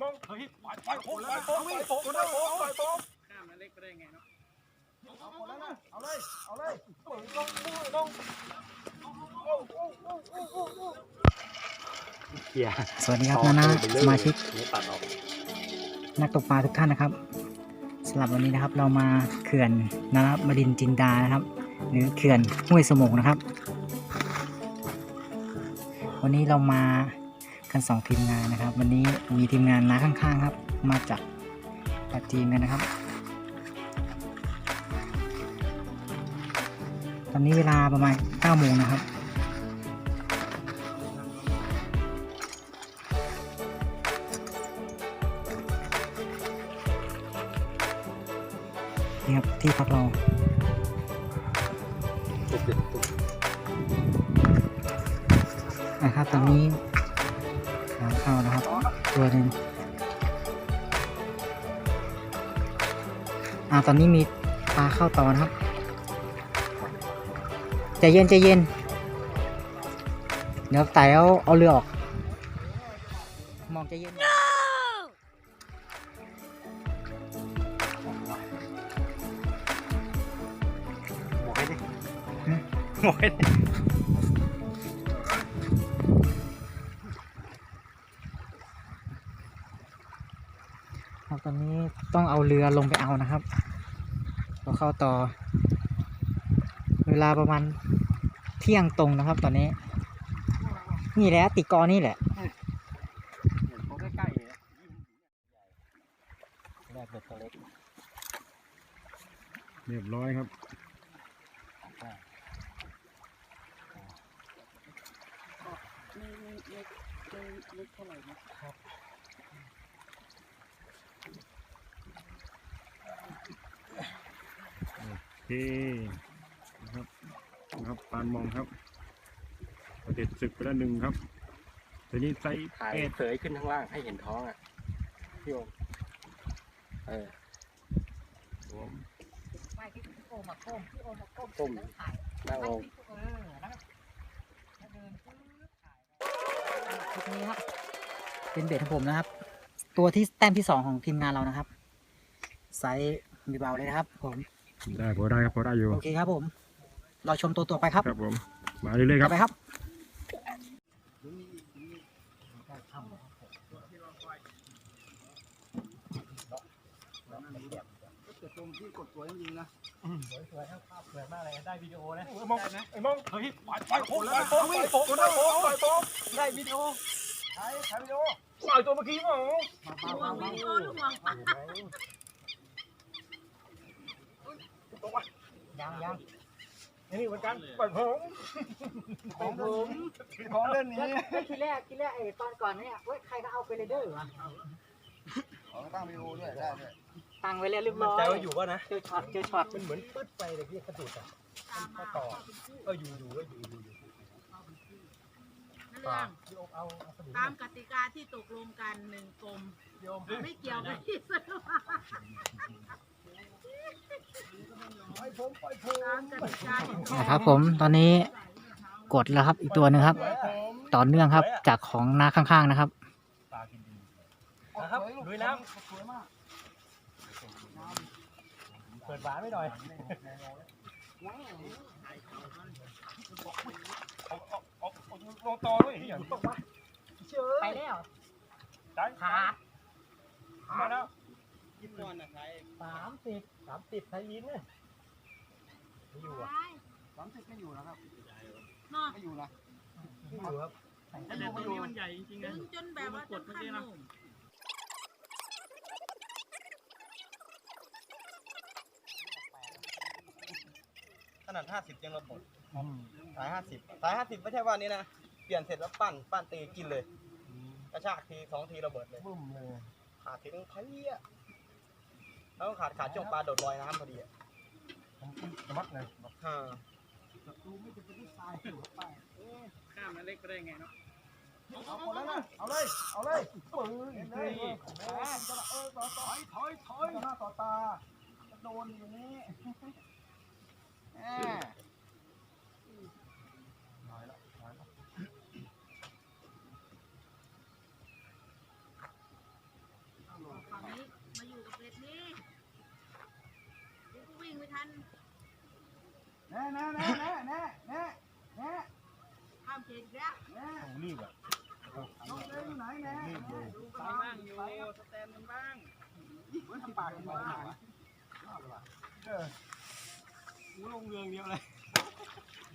มองเฮ้ยปล่อยปล่อยโป๊ะปล่อยโป๊ะปล่อยโป๊ะปล่อยโป๊ะปล่อยโป๊ะข้ามมาเล็กไปได้ไงเนาะเอาหมดแล้วนะเอาเลยเอาเลยปล่อยลงลงโอ้โอ้โอ้โอ้โอ้โอ้เกียร์สวัสดีครับนานาสมาชิกนี่ตัดออกนักตกปลาทุกท่านนะครับสำหรับวันนี้นะครับเรามาเขื่อนนานาบดินทร์จินดานะครับ หรือเขื่อนห้วยสมงนะครับ วันนี้เรามา กันสองทีมงานนะครับ วันนี้มีทีมงานน้าข้างๆครับ มาจากปาจีนกันนะครับ ตอนนี้เวลาประมาณ9โมงนะครับนี่ครับที่พักเราตุกติดตุกนะครับตอนนี้ น้ำเข้านะครับ ตัวหนึ่งอ่าตอนนี้มีปลาเข้าต่อนะครับใจเย็นใจเย็น เดี๋ยวไต่เอาเอาเรือออก มองใจเย็นหมกให้ดิฮะหมกให้ดิ อนนี้ต้องเอาเรือลงไปเอานะครับเราเข้าต่อ เวลาประมาณเที่ยงตรงนะครับ ตอนนี้ นี่แหละติกอนี่แหละเขาใกล้ๆเนี่ยแรกเบ็ดตัวเล็กเรียบร้อยครับม่ไม่ไม่ไม่ไม่เท่าไหร่นะโอ เคนะครับนะครับปานมองครับประเด็ดศึกไปแล้วหนึ่งครับทีนี้ไซส์ถ่ายเอ็ดเสยขึ้นข้างล่างให้เห็นท้องอะพี่โอมเออไม่ที่โอมาก้มที่โอมาก้มก้มถ่ายนั่งลงเออแล้วเดินปึ๊บถ่ายชุดนี้ฮะเป็นเบ็ดของผมนะครับ ตัวที่แต้มที่สองของทีมงานเรานะครับ ไซส์มีเบาเลยนะครับ ผม ได้พอได้ครับพอได้อยู่โอเคครับผมรอชมตัวตัวไปครับ ครับผม มาเรื่อยๆคต่รัอบไปครับไอ้มองไอ้มองเฮ้ยปล่อยปล่อยโป๊ะปล่อยโป๊ะปล่อยโป๊ะปล่อยโป๊ะปล่อยโป๊ะได้วิดีโอถ่ายถ่ายวิดีโอปล่อยตัวเมื่อกี้มั้งห่วงวิดีโอหรือห่วงปลา ยังยัง นี่เหมือนกันปล่อยผมของผมของเล่นนี้ทีแรกทีแรกไอ้ตอนก่อนเนี่ยเว้ยใครก็เอาไปเลยเด้อวะตั้งวิดีโอด้วยได้ด้วยตั้งไว้แล้วเรียบร้อยใจว่าอยู่ป่ะนะเจอช็อตเจอช็อตมันเหมือนปึ๊ดไปเลยพี่กระดุดอะตามมาต่อเอออยู่อยู่ก็อยู่อยู่อยู่นั่นเรื่องพี่โอมเอาเอาสนิมตามกติกาที่ตกลงกันหนึ่งกลมพี่โอมไม่เกี่ยวกับที่ซื้อมา นะครับผมตอนนี้กดแล้วครับ อีกตัวหนึ่งครับ ต่อเนื่องครับ จากของนาข้างๆนะครับปลากินดีนะครับลุยน้ำสวยมากเปิดฝาไม่หน่อยเอาเอาเอาเอาลงต่อด้วยอย่างตกมาเชื่อไปแล้วขาดมาแล้ว ยิบนอนนะใครสามสิบสามสิบไทยยินเนี่ยไม่อยู่อะสามสิบไม่อยู่นะครับเนาะไม่อยู่นะไม่อยู่ครับแต่ตรงนี้มันใหญ่จริงๆนะจนแบบว่าจะขั้นนุ่มขนาดห้าสิบยังระเบิดสายห้าสิบสายห้าสิบไม่ใช่ว่านี้นะ เปลี่ยนเสร็จแล้วปั้น ปั้นตีกินเลย กระชากทีสองทีระเบิดเลยบึ้มเลยขาดทีนึงเพี้ย แล้วก็ขาดขาดช่วงปลาโดดลอยน้ำพอดีอะผมสมัครเลยฮ่าข้ามมาเล็กไปได้ไงเนาะเอาหมดแล้วนะเอาเลย เอาเลยปืนเลยเออต่อต่อยถอยถอยต่อหน้าต่อตาโดนอย่างนี้แหม ทัน แน่แน่แน่แน่แน่แน่แน่ ข้ามเขตแล้ว แน่ ผมรีบอะ น้องเล่อยู่ไหนแน่ รี บเลยดูกันบ้างอยู่สแตนกันบ้างเหมือนทำปากกันบ้างเออกูลงเรืองเดียวเลย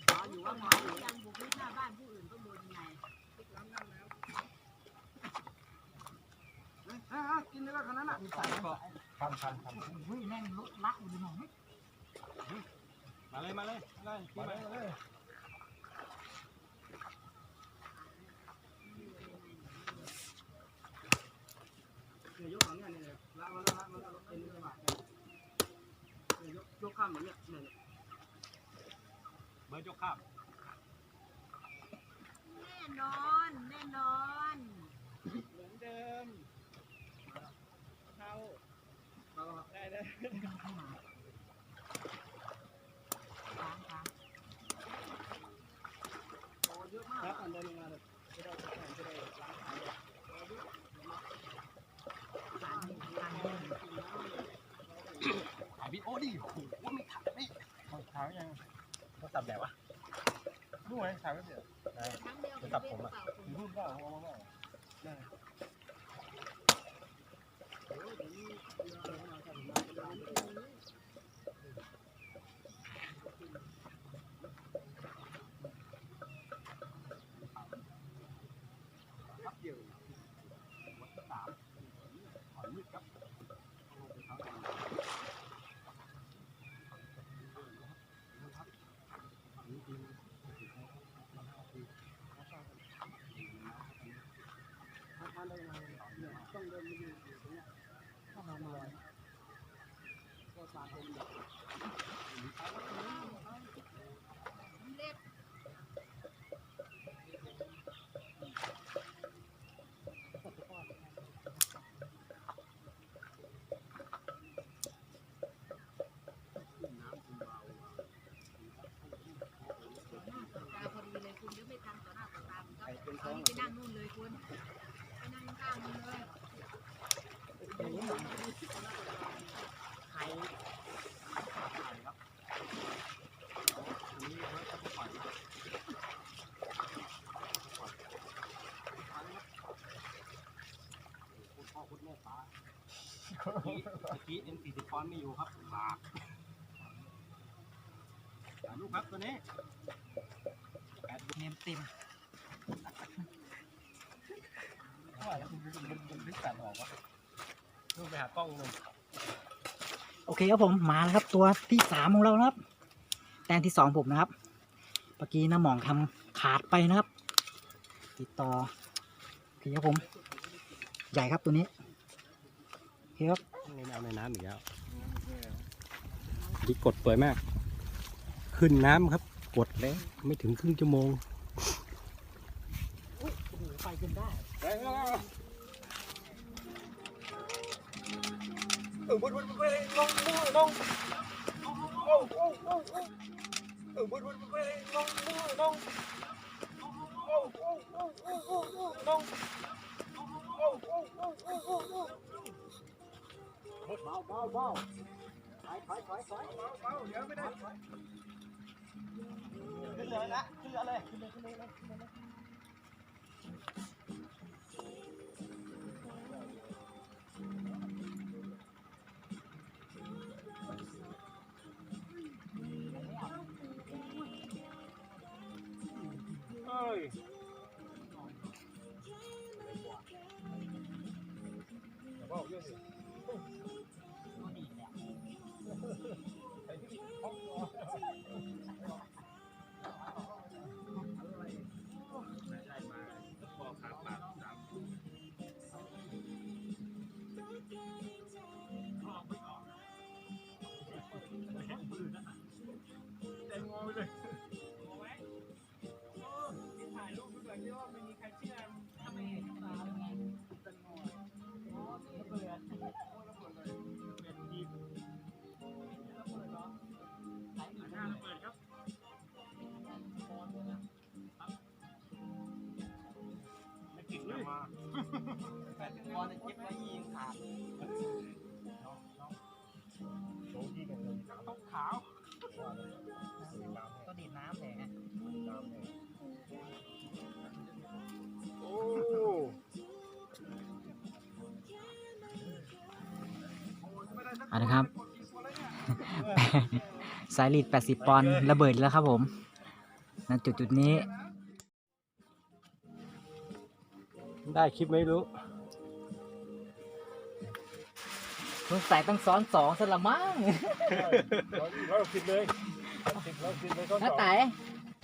อ๋ออยู่ว่าหมออยู่ยังบุกรุกหน้าบ้านผู้อื่นก็โดนไงอะกินได้แล้วขนาดนั้นอะพันพันพันอุ้ยแม่งลุกลักอยู่ในหมองมาเลยมาเลยมาเลยมาเลยมาเลยเนี่ยยกของเนี่ยเนี่ยละมาละมาละเป็นเรื่องบาทเนี่ยยกยกข้ามอย่าง เงี้ยนี่ยเบอร์ยกข้ามแน่นอนแน่นอนเหมือนเดิมเข้าได้ได้ค้างค้างครับอันเดินลงมาเลยจะได้จะได้ล้างขาเลยพี่โอดิโอ้โหไม่ถ่ายไม่ ถ่ายยัง ตับแบบวะดูไหมถาไม่เสร็จครั้งเดียวตับผมอะรูปเปล่าเอามาเปล่าต้องเดินมาอยู่ตรงเนี้ยถ้าเรามาก็สาดเป็นแบบเล็กตาพอดีเลยคุณเดี๋ยวไม่ทันต่อหน้าต่อตาคุณครับเอานี่ไปนั่งนู่นเลยคุณ เลยพ่อคุณแม่ฟ้าเมื่อกี้เอ็มสี่สิบปอนด์ไม่อยู่ครับหลากถ่ายรูปครับตัวนี้แปดเนมเต็ม ว่าแล้วคุณมันมันลึกตัดออกวะนู่นไปหากล้องนู่นโอเคครับผมมาแล้วครับ ตัวที่สามของเรานะครับ แต้มที่สองผมนะครับเมื่อกี้น้าหมองทำขาดไปนะครับ ติดต่อโอเคครับผม ใหญ่ครับตัวนี้โอเคครับในน้ำในน้ำอีกแล้วนี่กดเปิดมาก ขึ้นน้ำครับกดแล้วไม่ถึงครึ่งชั่วโมง ออบุญบุญบุญไปเลยลงมือลงโอ้โอ้โอ้โอ้เออบุญบุญบุญไปเลยลงมือลงโอ้โอ้โอ้โอ้โอ้โอ้ลงโอ้โอ้โอ้โอ้โอ้โอ้เบาเบาเบาถอยถอยถอยถอยเบาเบาเดี๋ยวไม่ได้ขึ้นเลยนะขึ้นเลยขึ้นเลยขึ้นเลยขึ้นเ ล สายลีด 80 ปอนด์ระเบิดแล้วครับผมณจุดจุดๆนี้ ได้คลิปไหมรู้สงสัยต้องซ้อนสองสละมั้งร้อยสิบเลยสิบร้อยสิบเลยก็น้าไต่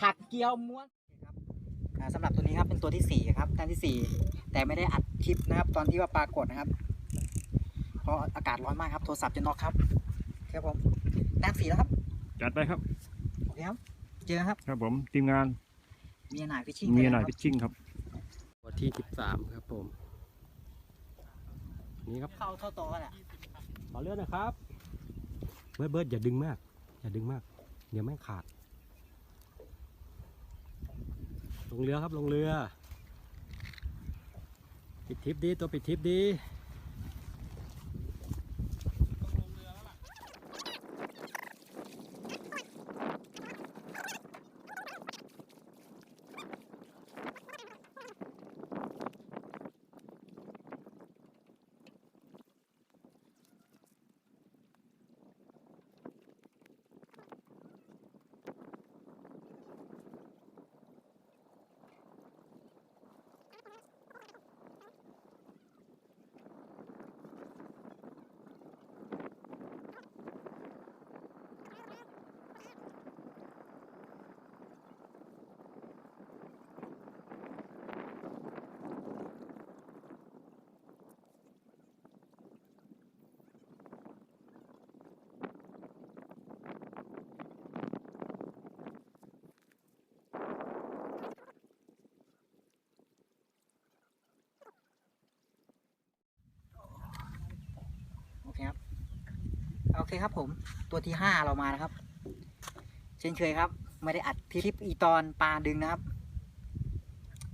ถักเกียวม้วนอ่าสำหรับตัวนี้ครับเป็นตัวที่สี่ครับแต้มที่สี่แต่ไม่ได้อัดคลิปนะครับ ตอนที่ว่าปรากฏนะครับ เพราะอากาศร้อนมากครับ โทรศัพท์จะน็อกครับ ครับผม แต้มสี่แล้วครับจัดไปครับโอเคครับ เจอครับ ครับผมทีมงานเมียหน่ายฟิชชิ่งมีหน่อยคพิรับชชิ่งครับ วันที่สิบสามครับผม นี่ครับ เข้าเท่าโตกันแหละขอเลื่อนนะครับ เบิร์ดเบิร์ดอย่าดึงมาก อย่าดึงมาก เดี๋ยวแม่งขาด ลงเรือครับลงเรือ ปิดทิปดีตัวปิดทิปดี เคครับผมตัวที่ห้าเรามานะครับ เช่นเคยครับไม่ได้อัดคลิปอีตอนปลาดึงนะครับ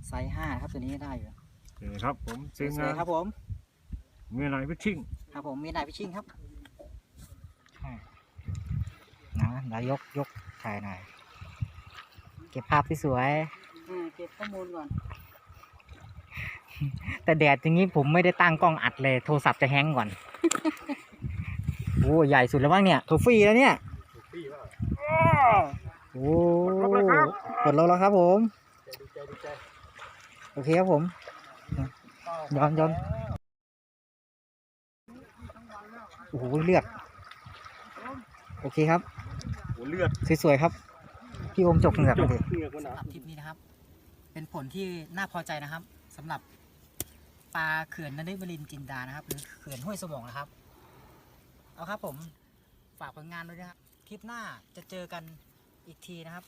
ไซส์ห้านะครับตัวนี้ได้อยู่โอเคครับผมสทีมงาวนยๆครับผม มีหน่อยพิชชิ่งครับผมมีนายพิชชิ่งครับนะเดี๋ยวยกยกถ่ายหน่อยเก็บภาพที่สวยเก็บข้อมูลก่อนแต่แดดอย่างนี้ผมไม่ได้ตั้งกล้องอัดเลย โทรศัพท์จะแฮงก์ก่อน โอ้ใหญ่สุดแล้วบ้างเนี่ยโทฟี่แล้วเนี่ยโอ้กดลงแล้วครับผม โอเคครับผมย้อนย้อนโอ้โหเลือด โอเคครับโอ้เลือดสวยๆครับ พี่โอมจกเหงือกมาดิเหงือกมันหนาสำหรับทริปนี้นะครับ เป็นผลที่น่าพอใจนะครับสำหรับปลาเขื่อนนฤบรินทร์จินดานะครับ หรือเขื่อนห้วยสมองนะครับ เอาครับผมฝากผลงานด้วยนะครับ คลิปหน้าจะเจอกันอีกทีนะครับ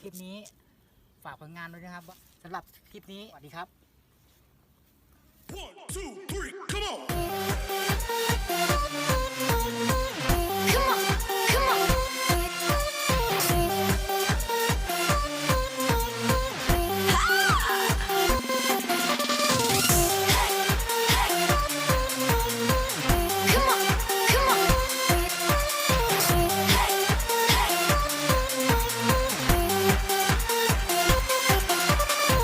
คลิปนี้ฝากผลงานด้วยนะครับสำหรับคลิปนี้สวัสดีครับ One, two, three, come on.